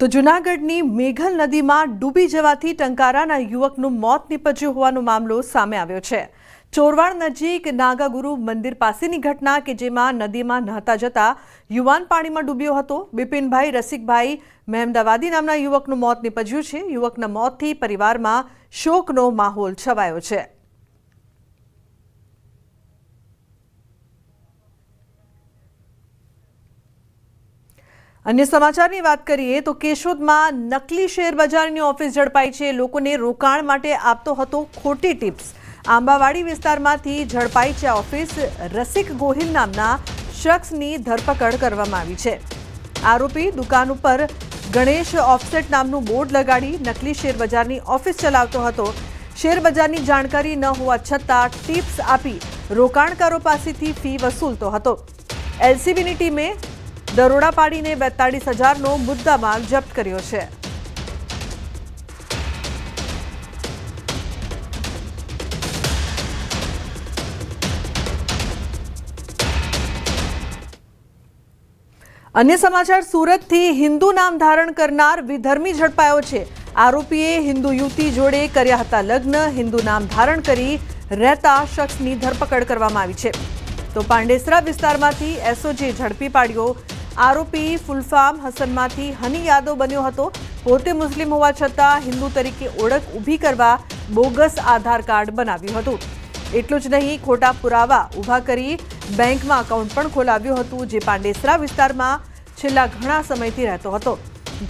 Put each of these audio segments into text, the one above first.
તો જૂનાગઢની મેઘલ નદીમાં ડૂબી જવાથી ટંકારાના યુવકનું મોત નીપજ્યું હોવાનો મામલો સામે આવ્યો છે. ચોરવાડ નજીક નાગાગુરુ મંદિર પાસેની ઘટના કે જેમાં નદીમાં નહાતા જતા યુવાન પાણીમાં ડૂબ્યો હતો. બિપિનભાઈ રસિકભાઈ મહેમદાવાદી નામના યુવકનું મોત નીપજ્યું છે. યુવકના મોતથી પરિવારમાં શોકનો માહોલ છવાયો છે. અન્ય સમાચારની વાત કરીએ તો કેશોદમાં નકલી શેર બજારની ઓફિસ ઝડપાઈ છે. લોકોને રોકાણ માટે આપતો હતો ખોટી ટિપ્સ. આંબાવાડી વિસ્તારમાંથી ઝડપાઈ છે ઓફિસ. રસિક ગોહિલ નામના શખ્સની ધરપકડ કરવામાં આવી છે. આરોપી દુકાન ઉપર ગણેશ ઓફસેટ નામનું બોર્ડ લગાડી નકલી શેર બજારની ઓફિસ ચલાવતો હતો. શેર બજારની જાણકારી ન હોવા છતાં ટિપ્સ આપી રોકાણકારો પાસેથી ફી વસૂલતો હતો. એલસીબીની ટીમે દરોડા પાડીને બેતાળીસ હજારનો મુદ્દામાલ જપ્ત કર્યો છે. અન્ય સમાચાર, સુરતથી હિન્દુ નામ ધારણ કરનાર વિધર્મી ઝડપાયો છે. આરોપીએ હિન્દુ યુવતી જોડે કર્યા હતા લગ્ન, હિન્દુ નામ ધારણ કરી રહેતા શખ્સની ધરપકડ કરવામાં આવી છે. તો પાંડેસરા વિસ્તારમાંથી એસઓજી ઝડપી પાડ્યો આરોપી ફુલફામ હસનમાંથી હની યાદવ બન્યો હતો. પોતે મુસ્લિમ હોવા છતાં હિન્દુ તરીકે ઓળખ ઊભી કરવા બોગસ આધાર કાર્ડ બનાવ્યું હતું. એટલું જ નહીં, ખોટા પુરાવા ઊભા કરી બેંકમાં એકાઉન્ટ પણ ખોલાવ્યું હતું, જે પાંડેસરા વિસ્તારમાં છેલ્લા ઘણા સમયથી રહેતો હતો.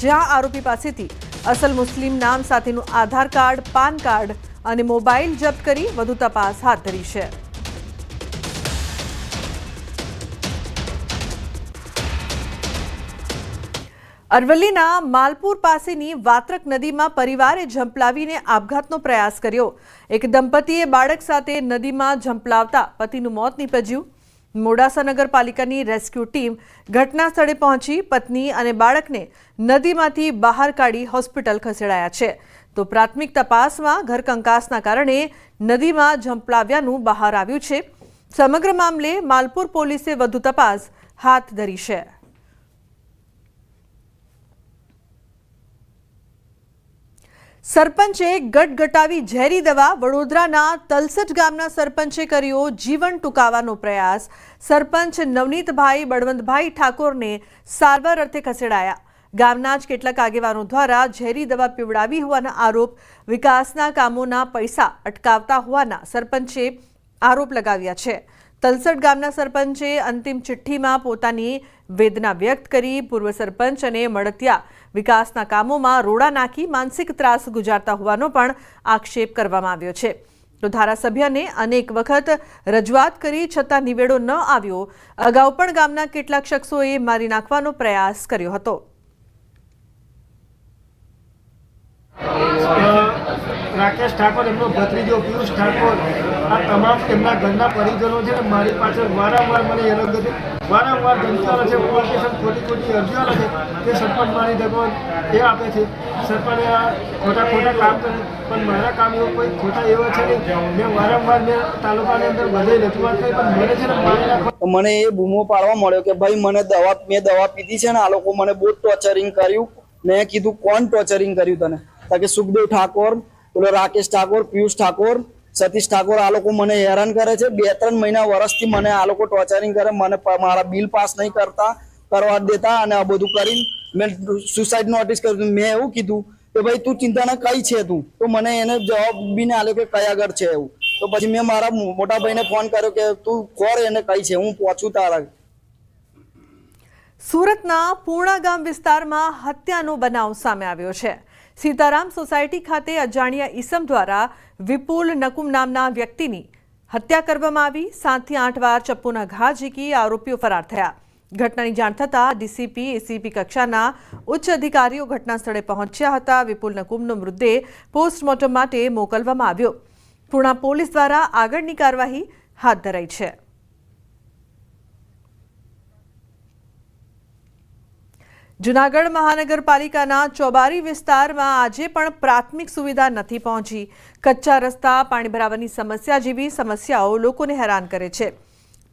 જ્યાં આરોપી પાસેથી અસલ મુસ્લિમ નામ સાથેનું આધાર કાર્ડ, પાન કાર્ડ અને મોબાઈલ જપ્ત કરી વધુ તપાસ હાથ ધરી છે. અરવલ્લીના માલપુર પાસેની વાત્રક નદીમાં પરિવારે ઝંપલાવીને આપઘાતનો પ્રયાસ કર્યો. એક દંપતીએ બાળક સાથે નદીમાં ઝંપલાવતા પતિનું મોત નીપજ્યું. મોડાસા નગરપાલિકાની રેસ્ક્યુ ટીમ ઘટના સ્થળે પહોંચી પત્ની અને બાળકને નદીમાંથી બહાર કાઢી હોસ્પિટલ ખસેડાયા છે. તો પ્રાથમિક તપાસમાં ઘરકંકાસના કારણે નદીમાં ઝંપલાવ્યાનું બહાર આવ્યું છે. સમગ્ર મામલે માલપુર પોલીસે વધુ તપાસ હાથ ધરી છે. સરપંચે ગટગટાવી ઝેરી દવા વડોદરાના તલસટ ગામના સરપંચે કર્યો જીવન ટૂંકાવાનો પ્રયાસ. સરપંચ નવનીતભાઈ બળવંતભાઈ ઠાકોરને સારવાર અર્થે ખસેડાયા. ગામના જ કેટલાક આગેવાનો દ્વારા ઝેરી દવા પીવડાવી હોવાના આરોપ, વિકાસના કામોના પૈસા અટકાવતા હોવાના સરપંચે આરોપ લગાવ્યા છે. તલસટ ગામના સરપંચે અંતિમ ચિઠ્ઠીમાં પોતાની વેદના વ્યક્ત કરી પૂર્વ સરપંચ અને મળતિયા વિકાસના કામોમાં રોડા નાખી માનસિક ત્રાસ ગુજારતા હોવાનો પણ આક્ષેપ કરવામાં આવ્યો છે. તો ધારાસભ્યને અનેક વખત રજૂઆત કરી છતાં નિવેડો ન આવ્યો. અગાઉ પણ ગામના કેટલાક શખ્સોએ મારી નાખવાનો પ્રયાસ કર્યો હતો. રાકેશ ઠાકોર, એમનો ભત્રીજો પિયુષ ઠાકોર. આ તમામ તેમના ઘરના પરિજનો છે ને મારી પાછળ વારંવાર મને એ કરે વારંવાર ધમકાવે છે પોલીસ ખોટી ખોટી અરજીઓ લખે તે સરપંચ મારી દગો એ આપે છે. સરપંચે આ ખોટા ખોટા કામ કરે પણ મારા કામ એવું કોઈ ખોટા એવા છે નહીં. મેં વારંવાર મેં તાલુકાની અંદર બધે રજૂઆત કરી, પણ મને છે ને મારી મને એ બૂમો પાડવા મળ્યો કે ભાઈ, મને દવા મેં દવા પીધી છે ને, આ લોકો મને બહુ ટોર્ચરિંગ કર્યું. મેં કીધું, કોણ ટોર્ચરિંગ કર્યું તને? કે સુખદેવ ઠાકોર પેલો રાકેશ ઠાકોર, પિયુષ ઠાકોર, સતીશ ઠાકોર, આ લોકો મને હેરાન કરે છે. બે ત્રણ મહિના વર્ષથી મને આ લોકો ટોર્ચરિંગ કરે, મને મારા બિલ પાસ નહીં કરતા, કરવા દેતા અને આ બધું કરીને મેં સુસાઇડ નોટિસ કર્યું. મેં એવું કીધું કે ભાઈ, તું ચિંતાના કઈ છે તું? તો મને એને જવાબ બી ને આલ્યો કે કયા આગળ છે એવું. તો પછી મેં મારા મોટા ભાઈને ફોન કર્યો કે, તું કોર એને કઈ છે? હું પહોંચું તારા. સુરતના પૂર્ણા ગામ વિસ્તારમાં હત્યાનો બનાવ સામે આવ્યો છે. સીતારામ સોસાયટી ખાતે અજાણ્યા ઈસમ દ્વારા વિપુલ નકુમ નામના વ્યક્તિની હત્યા કરવામાં આવી. સાતથી આઠ વાર ચપ્પુના ઘા ઝીકી આરોપીઓ ફરાર થયા. ઘટનાની જાણ થતાં ડીસીપી, એસીપી કક્ષાના ઉચ્ચ અધિકારીઓ ઘટના સ્થળે પહોંચ્યા હતા. વિપુલ નકુમનો મૃતદેહ પોસ્ટમોર્ટમ માટે મોકલવામાં આવ્યો. પૂર્ણા પોલીસ દ્વારા આગળની કાર્યવાહી હાથ ધરાઈ છે. જુનાગઢ મહાનગરપાલિકાના ચોબારી વિસ્તારમાં આજે પણ પ્રાથમિક સુવિધા નથી પહોંચી. કચ્ચા રસ્તા, પાણી ભરાવાની સમસ્યા જેવી સમસ્યાઓ લોકોને હેરાન કરે છે.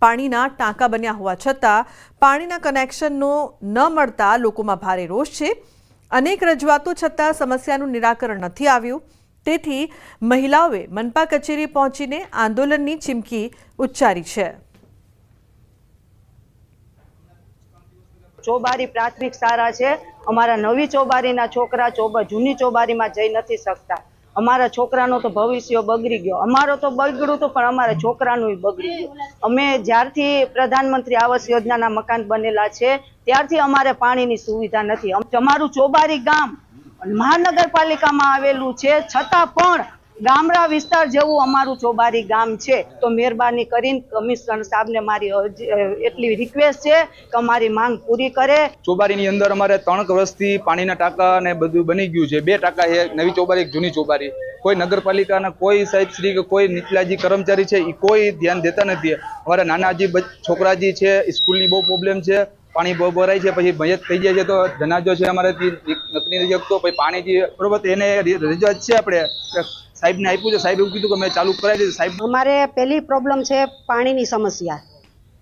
પાણીના ટાંકા બન્યા હોવા છતાં પાણીના કનેક્શનનો ન મળતા લોકોમાં ભારે રોષ છે. અનેક રજૂઆતો છતાં સમસ્યાનું નિરાકરણ નથી આવ્યું. તેથી મહિલાઓએ મનપા કચેરી પહોંચીને આંદોલનની ચીમકી ઉચ્ચારી છે. ચોબારી પ્રાથમિક શાળા છે. અમારા નવી ચોબારીના છોકરા ચોબા, જૂની ચોબારીમાં જઈ નથી શકતા. અમારા છોકરાનો તો ભવિષ્ય બગડી ગયો. અમારો તો બગડ્યું તો પણ અમારા છોકરાનું બગડી ગયું. અમે જ્યારથી પ્રધાનમંત્રી આવાસ યોજનાના મકાન બનેલા છે, ત્યારથી અમારે પાણીની સુવિધા નથી. અમ- અમારું ચોબારી ગામ મહાનગરપાલિકામાં આવેલું છે. છતાં પણ ગામડા વિસ્તાર જેવું અમારું ચોબારી ગામ છે, તો મહેરબાની કરીને કમિશનર સાહેબને મારી એટલી રિક્વેસ્ટ છે કે અમારી માંગ પૂરી કરે. ચોબારીની અંદર અમારે ત્રણ વર્ષથી પાણીના ટાંકા ને બધું બની ગયું છે. બે ટાંકા છે, નવી ચોબારી જૂની ચોબારી. કોઈ નગરપાલિકાના, કોઈ સાહેબ શ્રી કે કોઈ નીચલાજી કર્મચારી છે એ કોઈ ધ્યાન દેતા નથી. અમારા નાનાજી છોકરાજી છે સ્કૂલની બહુ પ્રોબ્લેમ છે, પાણી બહુ ભરાય છે, પછી મયત થઈ જાય છે, તો જનાજો છે અમારાથી નકલી શકતો પછી પાણી જે બરોબર એને રજૂઆત છે આપણે સાહેબને આપ્યું છે, સાહેબ એવું કીધું કે મેં ચાલુ કરાવી દીધું. સાહેબ અમારે પહેલી પ્રોબ્લેમ છે પાણીની સમસ્યા.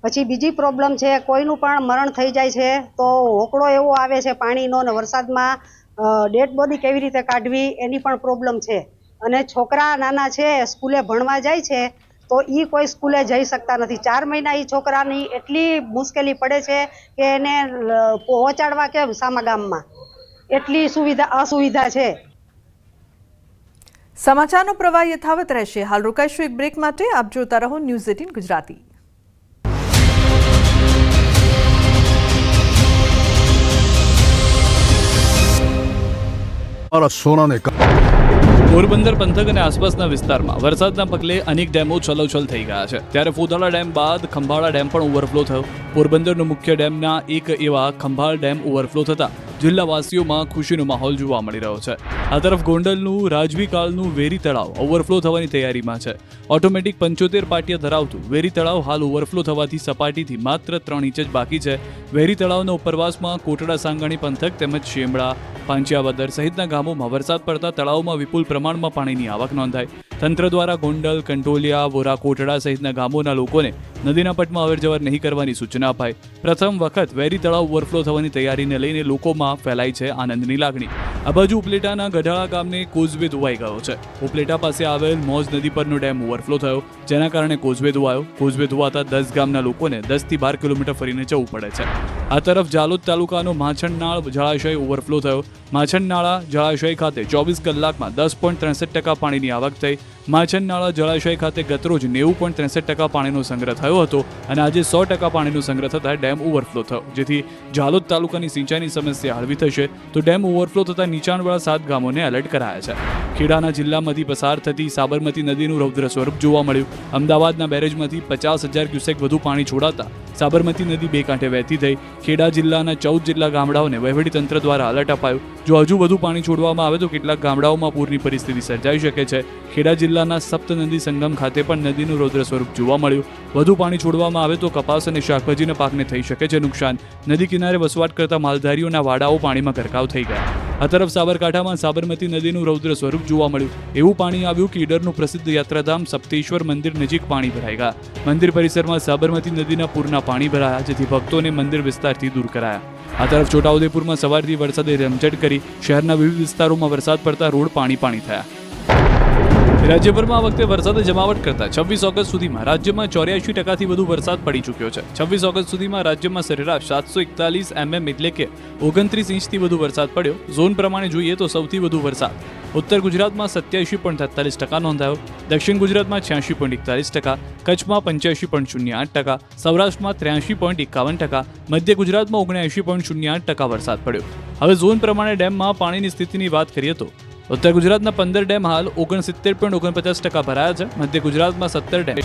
પછી બીજી પ્રોબ્લેમ છે કોઈનું પણ મરણ થઈ જાય છે, તો હોકળો એવો આવે છે પાણીનો ને વરસાદમાં ડેડ બોડી કેવી રીતે કાઢવી એની પણ પ્રોબ્લેમ છે. અને છોકરા નાના છે, સ્કૂલે ભણવા જાય છે, તો એ કોઈ સ્કૂલે જઈ શકતા નથી. ચાર મહિના એ છોકરાની એટલી મુશ્કેલી પડે છે કે એને પહોંચાડવા કેમ સામા ગામમાં? એટલી સુવિધા અસુવિધા છે. સમાચારનો પ્રવાહ યથાવત રહેશે. હાલ રોકાઈશું એક બ્રેક માટે. આપ જોતા રહો ન્યૂઝ એટીન ગુજરાતી. સોનાને પોરબંદર પંથક અને આસપાસના વિસ્તારમાં વરસાદના પગલે અનેક ડેમો છલોછલ થઈ ગયા છે. ત્યારે ફોદાળા ડેમ બાદ ખંભાળા ડેમ પણ ઓવરફ્લો થયો. પોરબંદરનો મુખ્ય ડેમના એક એવા ખંભાળ ડેમ ઓવરફ્લો થતા જિલ્લાવાસીઓમાં ખુશીનો માહોલ જોવા મળી રહ્યો છે. આ તરફ ગોંડલનું રાજવી કાળનું વેરી તળાવ ઓવરફ્લો થવાની તૈયારીમાં છે. ઓટોમેટિક પંચોતેર પાટિયા ધરાવતું વેરી તળાવ હાલ ઓવરફ્લો થવાથી સપાટીથી માત્ર ત્રણ ઇંચ જ બાકી છે. વેરી તળાવના ઉપરવાસમાં કોટડા સાંગાણી પંથક તેમજ શેમડા, પાંચિયાવદર સહિતના ગામોમાં વરસાદ પડતા તળાવમાં વિપુલ પ્રમાણમાં પાણીની આવક નોંધાઈ. તંત્ર દ્વારા ગોંડલ કંટોલિયા વોરા, કોટડા સહિતના ગામોના લોકોને નદીના પટમાં અવરજવર નહીં કરવાની સૂચના અપાઈ. પ્રથમ વખત વેરી તળાવ ઓવરફ્લો થવાની તૈયારીને લઈને લોકોમાં ફેલાઈ છે આનંદની લાગણી. આ બાજુ ઉપલેટાના ગઢાળા ગામને કોઝવે ધોવાઈ ગયો છે. ઉપલેટા પાસે આવેલ મોજ નદી પરનો ડેમ ઓવરફ્લો થયો, જેના કારણે કોઝવે ધોવાયો કોઝવે ધોવાતા દસ ગામના લોકોને દસથી બાર કિલોમીટર ફરીને જવું પડે છે. આ તરફ જાલોદ તાલુકાનો માછણનાળ જળાશય ઓવરફ્લો થયો. માછણનાળા જળાશય ખાતે ચોવીસ કલાકમાં દસ પોઈન્ટ ત્રેસઠ ટકા પાણીની આવક થઈ. માછણનાળા જળાશય ખાતે ગતરોજ નેવું પોઈન્ટ ત્રેસઠ ટકા પાણીનો સંગ્રહ થયો હતો અને આજે સો ટકા પાણીનો સંગ્રહ થતાં ડેમ ઓવરફ્લો થયો. જેથી જાલોદ તાલુકાની સિંચાઈની સમસ્યા હળવી થશે તો ડેમ ઓવરફ્લો થતાં નીચાણવાળા સાત ગામોને એલર્ટ કરાયા છે. ખેડાના જિલ્લામાંથી પસાર થતી સાબરમતી નદીનું રૌદ્ર સ્વરૂપ જોવા મળ્યું. અમદાવાદના બેરેજમાંથી પચાસ હજાર ક્યુસેક વધુ પાણી છોડાતા સાબરમતી નદી બે કાંઠે વહેતી થઈ. ખેડા જિલ્લાના ચૌદ જેટલા ગામડાઓને વહીવટીતંત્ર દ્વારા અલર્ટ અપાયું. જો હજુ વધુ પાણી છોડવામાં આવે તો કેટલાક ગામડાઓમાં પૂરની પરિસ્થિતિ સર્જાઈ શકે છે. ખેડા જિલ્લાના સપ્તનદી સંગમ ખાતે પણ નદીનું રૌદ્ર સ્વરૂપ જોવા મળ્યું. વધુ પાણી છોડવામાં આવે તો કપાસ અને શાકભાજીના પાકને થઈ શકે છે નુકસાન. નદી કિનારે વસવાટ કરતા માલધારીઓના વાડાઓ પાણીમાં ગરકાવ થઈ ગયા. આ તરફ સાબરકાંઠામાં સાબરમતી નદીનું રૌદ્ર સ્વરૂપ જોવા મળ્યું. એવું પાણી આવ્યું કે ઈડરનું પ્રસિદ્ધ યાત્રાધામ સપ્તેશ્વર મંદિર નજીક પાણી ભરાઈ ગયા. મંદિર પરિસરમાં સાબરમતી નદીના પૂરના પાણી ભરાયા, જેથી ભક્તોને મંદિર વિસ્તારથી દૂર કરાયા. આ તરફ છોટાઉદેપુરમાં સવારથી વરસાદે રમઝટ કરી શહેરના વિવિધ વિસ્તારોમાં વરસાદ પડતા રોડ પાણી પાણી થયા. રાજ્યભરમાં આ વખતે વરસાદે જમાવટ કરતા છવ્વીસ ઓગસ્ટ સુધીમાં રાજ્યમાં ચોર્યાસી ટકાથી વધુ વરસાદ પડી ચૂક્યો છે. છવ્વીસ ઓગસ્ટ સુધીમાં રાજ્યમાં સરેરાશ સાતસો એકતાલીસ એમએમ એટલે કે ઓગણત્રીસ ઇંચથી વધુ વરસાદ પડ્યો. ઝોન પ્રમાણે જોઈએ તો સૌથી વધુ વરસાદ. ઉત્તર ગુજરાતમાં સત્યાસી પોઈન્ટ તેતાલીસ ટકા નોંધાયો. દક્ષિણ ગુજરાતમાં છ્યાસી પોઈન્ટ એકતાલીસ ટકા. કચ્છમાં પંચ્યાસી પોઈન્ટ શૂન્ય આઠ ટકા. સૌરાષ્ટ્રમાં ત્ર્યાસી પોઈન્ટ એકાવન ટકા. મધ્ય ગુજરાતમાં ઓગણએંશી પોઈન્ટ શૂન્ય આઠ ટકા વરસાદ પડ્યો. હવે ઝોન પ્રમાણે ડેમમાં પાણીની સ્થિતિની વાત કરીએ તો ઉત્તર ગુજરાતના પંદર ડેમ હાલ ઓગણસિત્તેર પોઈન્ટ ઓગણપચાસ ટકા ભરાયા છે. મધ્ય ગુજરાતમાં સત્તર ડેમ.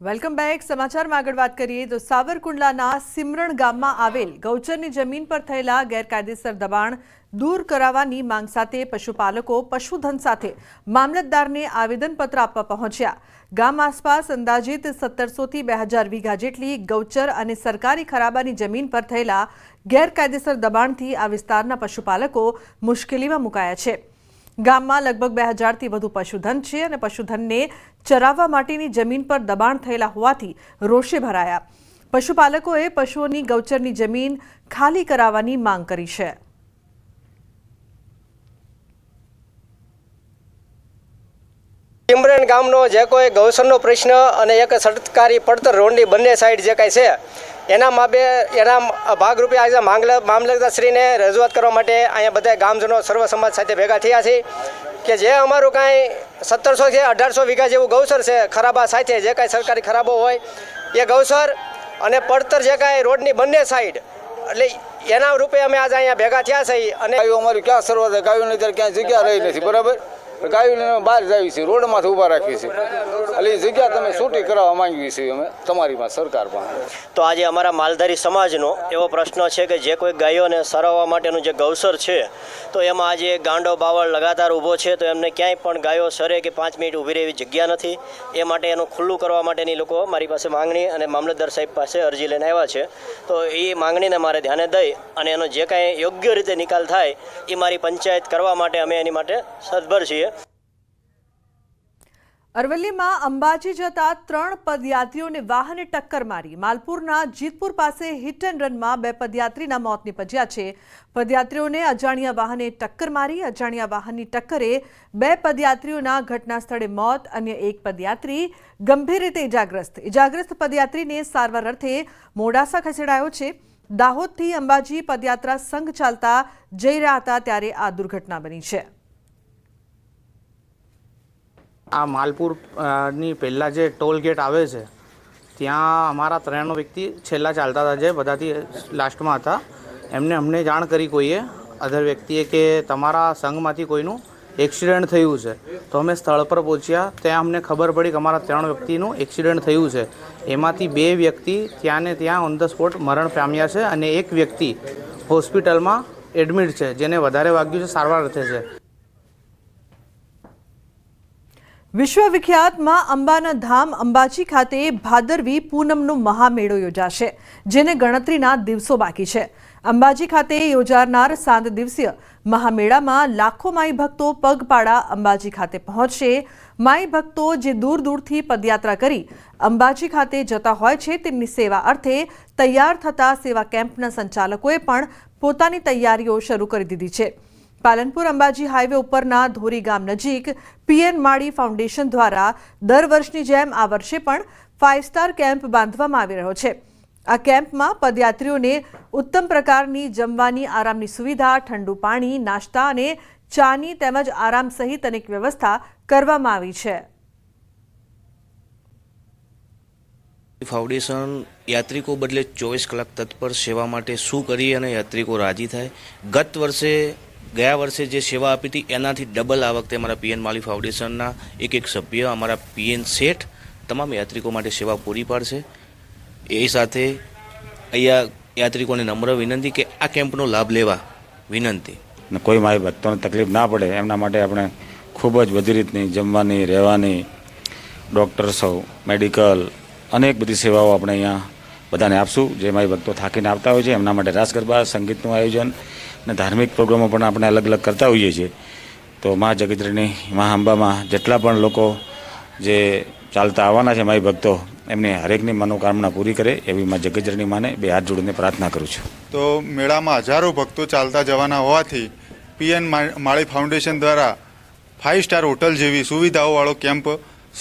Welcome back. સમાચારમાં આગળ વાત કરીએ તો સાવરકુંડલાના સિમરણ ગામમાં આવેલ ગૌચરની જમીન પર થયેલા ગેરકાયદેસર દબાણ દૂર કરાવવાની માંગ સાથે પશુપાલકો પશુધન સાથે મામલતદારને આવેદનપત્ર આપવા પહોંચ્યા. ગામ આસપાસ અંદાજિત સત્તરસોથી બે હજાર વીઘા જેટલી ગૌચર અને સરકારી ખરાબાની જમીન પર થયેલા ગેરકાયદેસર દબાણથી આ વિસ્તારના પશુપાલકો મુશ્કેલીમાં મુકાયા છે. ગામમાં લગભગ બે હજારથી વધુ પશુધન છે અને પશુધનને ચરાવવા માટેની જમીન પર દબાણ થયેલા હોવાથી રોષે ભરાયા. પશુપાલકોએ પશુઓની ગૌચરની જમીન ખાલી કરાવવાની માંગ કરી છે. ટિમ્બરેન ગામનો જે કોઈ ગૌસરનો પ્રશ્ન અને એક સરકારી પડતર રોડની બંને સાઈડ જે કાંઈ છે એના માપે એના ભાગરૂપે આજે માંગલ મામલતદારશ્રીને રજૂઆત કરવા માટે અહીંયા બધા ગામજનો સર્વ સમાજ સાથે ભેગા થયા છે કે જે અમારું કાંઈ સત્તરસો છે, અઢારસો વીઘા જેવું ગૌસર છે, ખરાબા સાથે જે કાંઈ સરકારી ખરાબો હોય, એ ગૌસર અને પડતર જે કાંઈ રોડની બંને સાઈડ, એટલે એના રૂપે અમે આજે અહીંયા ભેગા થયા છે અને ગાયું અમારી ક્યાં થાય ગાયોની અત્યારે ક્યાંય જગ્યા રહી નથી, બરાબર? ગાયોને બહાર જાવી છે, રોડમાંથી ઊભા રાખીએ છીએ એટલે જગ્યા તમે છૂટી કરાવવા માંગીએ છીએ અમે તમારીમાં સરકાર પાસે. તો આજે અમારા માલધારી સમાજનો એવો પ્રશ્ન છે કે જે કોઈ ગાયોને સરાવવા માટેનું જે ગૌસર છે, તો એમાં આજે ગાંડો બાવળ લગાતાર ઊભો છે, તો એમને ક્યાંય પણ ગાયો સરે કે પાંચ મિનિટ ઊભી રહેવી જગ્યા નથી. એ માટે એનું ખુલ્લું કરવા માટેની લોકો મારી પાસે માંગણી અને મામલતદાર સાહેબ પાસે અરજી લઈને આવ્યા છે. તો એ માંગણીને મારે ધ્યાને દઈ અને એનો જે કાંઈ યોગ્ય રીતે નિકાલ થાય, એ મારી પંચાયત કરવા માટે અમે એની માટે સદભર છીએ. અરવલ્લીમાં અંબાજી જતા ત્રણ પદયાત્રીઓને વાહને ટક્કર મારી. માલપુરના જીતપુર પાસે હિટ એન્ડ રનમાં બે પદયાત્રીના મોત નીપજ્યા છે. પદયાત્રીઓને અજાણ્યા વાહને ટક્કર મારી, અજાણ્યા વાહનની ટક્કરે બે પદયાત્રીઓના ઘટના સ્થળે મોત, અન્ય એક પદયાત્રી ગંભીર રીતે ઇજાગ્રસ્ત. ઇજાગ્રસ્ત પદયાત્રીને સારવાર અર્થે મોડાસા ખસેડાયો છે. દાહોદથી અંબાજી પદયાત્રા સંઘ ચાલતા જઈ રહ્યા હતા ત્યારે આ દુર્ઘટના બની છે. આ માલપુરની પહેલાં જે ટોલ ગેટ આવે છે, ત્યાં અમારા ત્રણ વ્યક્તિ છેલ્લા ચાલતા હતા જે, બધાથી લાસ્ટમાં હતા. એમને અમને જાણ કરી કોઈએ અધર વ્યક્તિએ કે તમારા સંઘમાંથી કોઈનું એક્સિડન્ટ થયું છે. તો અમે સ્થળ પર પહોંચ્યા, ત્યાં અમને ખબર પડી કે અમારા ત્રણ વ્યક્તિનું એક્સિડન્ટ થયું છે. એમાંથી બે વ્યક્તિ ત્યાં ને ત્યાં ઓન ધ સ્પોટ મરણ પામ્યા છે અને એક વ્યક્તિ હોસ્પિટલમાં એડમિટ છે, જેને વધારે વાગ્યું છે સારવાર અર્થે છે. વિશ્વવિખ્યાતમાં અંબાના ધામ અંબાજી ખાતે ભાદરવી પૂનમનો મહામેળો યોજાશે, જેને ગણતરીના દિવસો બાકી છે. અંબાજી ખાતે યોજાનાર સાત દિવસીય મહામેળામાં લાખો માઈ ભક્તો પગપાળા અંબાજી ખાતે પહોંચશે. માઈ ભક્તો જે દૂર દૂરથી પદયાત્રા કરી અંબાજી ખાતે જતા હોય છે, તેમની સેવા અર્થે તૈયાર થતા સેવા કેમ્પના સંચાલકોએ પણ પોતાની તૈયારીઓ શરૂ કરી દીધી છે. પાલનપુર અંબાજી હાઈવે ઉપરના ધોરી ગામ નજીક પીએન માળી ફાઉન્ડેશન દ્વારા દર વર્ષની જેમ આ વર્ષે પણ ફાઇવ સ્ટાર કેમ્પ બાંધવામાં આવી રહ્યો છે. આ કેમ્પમાં પદયાત્રીઓને ઉત્તમ પ્રકારની જમવાની આરામની સુવિધા, ઠંડુ પાણી, નાસ્તા અને ચાની તેમજ આરામ સહિત અનેક વ્યવસ્થા કરવામાં આવી છે. ફાઉન્ડેશન યાત્રિકો બદલે ચોવીસ કલાક તત્પર સેવા માટે શું કરી અને યાત્રિકો રાજી થાય? ગત વર્ષે ગયા વર્ષે જે સેવા આપી હતી, એનાથી ડબલ આ વખતે અમારા પીએન માલી ફાઉન્ડેશનના એક એક સભ્ય, અમારા પીએન શેઠ, તમામ યાત્રિકો માટે સેવા પૂરી પાડશે. એ સાથે અહીંયા યાત્રિકોને નમ્ર વિનંતી કે આ કેમ્પનો લાભ લેવા વિનંતી. કોઈ મારી ભક્તોને તકલીફ ના પડે, એમના માટે આપણે ખૂબ જ બધી રીતની જમવાની, રહેવાની ડૉક્ટર્સો મેડિકલ, અનેક બધી સેવાઓ આપણે અહીંયા બધાને આપશું. જે મારી ભક્તો થાકીને આવતા હોય છે એમના માટે રાસ ગરબા સંગીતનું આયોજન અને ધાર્મિક પ્રોગ્રામો પણ આપણે અલગ અલગ કરતા હોઈએ છીએ. તો મા જગતરીની મા અંબામાં જેટલા પણ લોકો જે ચાલતા આવવાના છે મારી ભક્તો એમની હરેકની મનોકામના પૂરી કરે એવી મા જગતરીની માને બે હાથ જોડીને પ્રાર્થના કરું છું. તો મેળામાં હજારો ભક્તો ચાલતા જવાના હોવાથી પીએન માળી ફાઉન્ડેશન દ્વારા ફાઇવ સ્ટાર હોટલ જેવી સુવિધાઓવાળો કેમ્પ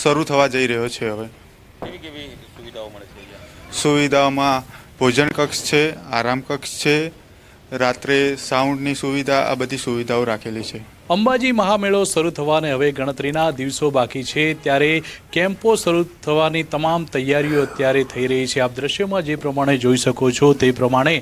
શરૂ થવા જઈ રહ્યો છે હવે. કેવી કેવી સુવિધાઓ મળે છે? સુવિધાઓમાં ભોજન કક્ષ છે, આરામ કક્ષ છે, રાત્રે સાઉન્ડની સુવિધા, આ બધી સુવિધાઓ રાખેલી છે. અંબાજી મહામેળો શરૂ થવાને હવે ગણતરીના દિવસો બાકી છે. ત્યારે કેમ્પો શરૂ થવાની તમામ તૈયારીઓ અત્યારે થઈ રહી છે. આપ દ્રશ્યમાં જે પ્રમાણે જોઈ શકો છો તે પ્રમાણે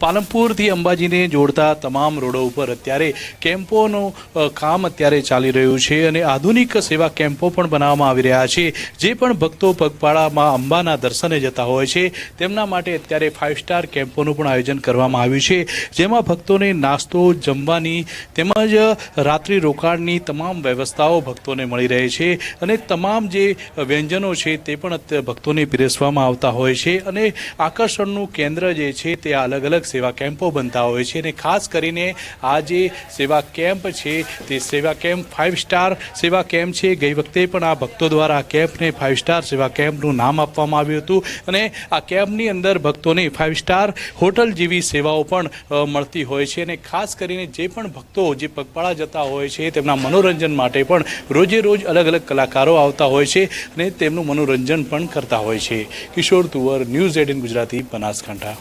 પાલનપુરથી અંબાજીને જોડતા તમામ રોડો ઉપર અત્યારે કેમ્પોનું કામ અત્યારે ચાલી રહ્યું છે અને આધુનિક સેવા કેમ્પો પણ બનાવવામાં આવી રહ્યા છે. જે પણ ભક્તો પગપાળામાં અંબાના દર્શને જતા હોય છે, તેમના માટે અત્યારે ફાઇવ સ્ટાર કેમ્પોનું પણ આયોજન કરવામાં આવ્યું છે. જેમાં ભક્તોને નાસ્તો, જમવાની તેમજ રાત્રિ રોકાણની તમામ વ્યવસ્થાઓ ભક્તોને મળી રહે છે અને તમામ જે વ્યંજનો છે તે પણ ભક્તોને પીરસવામાં આવતા હોય છે અને આકર્ષણનું કેન્દ્ર જે છે તે અલગ અલગ સેવા કેમ્પો બનતા હોય છે અને ખાસ કરીને આ જે સેવા કેમ્પ છે તે સેવા કેમ્પ ફાઇવ સ્ટાર સેવા કેમ્પ છે. ગઈ વખતે પણ આ ભક્તો દ્વારા આ કેમ્પને ફાઇવ સ્ટાર સેવા કેમ્પનું નામ આપવામાં આવ્યું હતું અને આ કેમ્પની અંદર ભક્તોને ફાઇવ સ્ટાર હોટલ જેવી સેવાઓ પણ મળતી હોય છે અને ખાસ કરીને જે પણ ભક્તો જે પગપાળા જતા હોય છે, તેમના મનોરંજન માટે પણ રોજે રોજ અલગ અલગ કલાકારો આવતા હોય છે અને તેમનું મનોરંજન પણ કરતા હોય છે. Kishore Tuvar, news eighteen Gujarati, Banaskantha.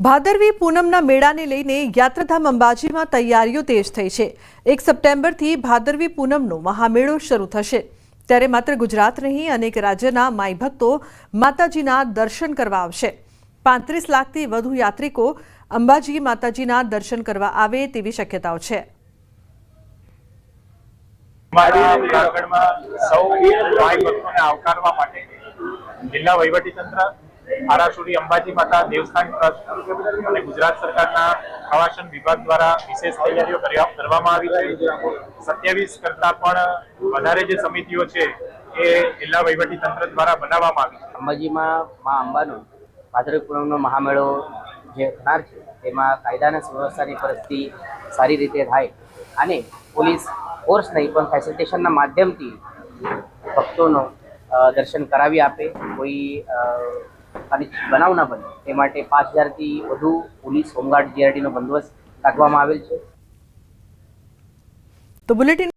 ભાદરવી પૂનમના મેળાને લઈને યાત્રાધામ અંબાજીમાં તૈયારીઓ તેજ થઈ છે. એક સપ્ટેમ્બરથી ભાદરવી પૂનમનો મહામેળો શરૂ થશે. ત્યારે માત્ર ગુજરાત નહીં, અનેક રાજ્યના માઈ ભક્તો માતાજીના દર્શન કરવા આવશે. પાંત્રીસ લાખથી વધુ યાત્રિકો અંબાજી માતાજીના દર્શન કરવા આવે તેવી શક્યતાઓ છે. અમારા ઉત્તરાખંડમાં સૌ ભાઈ ભક્તોને આવકારવા માટે જિલ્લા વહીવટીતંત્ર આરાસુરી અંબાજી માતા દેવસ્થાન ટ્રસ્ટ અને ગુજરાત સરકારના પ્રવાસન વિભાગ દ્વારા વિશેષ તૈયારીઓ કરવામાં આવી છે. સત્યાવીસ કરતા પણ વધારે જે સમિતિઓ છે એ જિલ્લા વહીવટી તંત્ર દ્વારા બનાવવામાં આવી છે. અંબાજીમાં મા અંબાનો ભાદરવી પૂનમનો મહામેળો જે થનાર છે તેમાં કાયદાના સુવ્યવસ્થાની પરિસ્થિતિ સારી રીતે થાય અને પોલીસ ફોર્સ નહીં પણ ફેસિલિટેશનના માધ્યમથી ભક્તોનો દર્શન કરાવી આપે. કોઈ અ, બનાવ ના બને. તે માટે પાંચ હજારથી વધુ પોલીસ હોમગાર્ડ જીઆરડીનો બંદોબસ્ત રાખવામાં આવેલ છે. તો બુલેટિન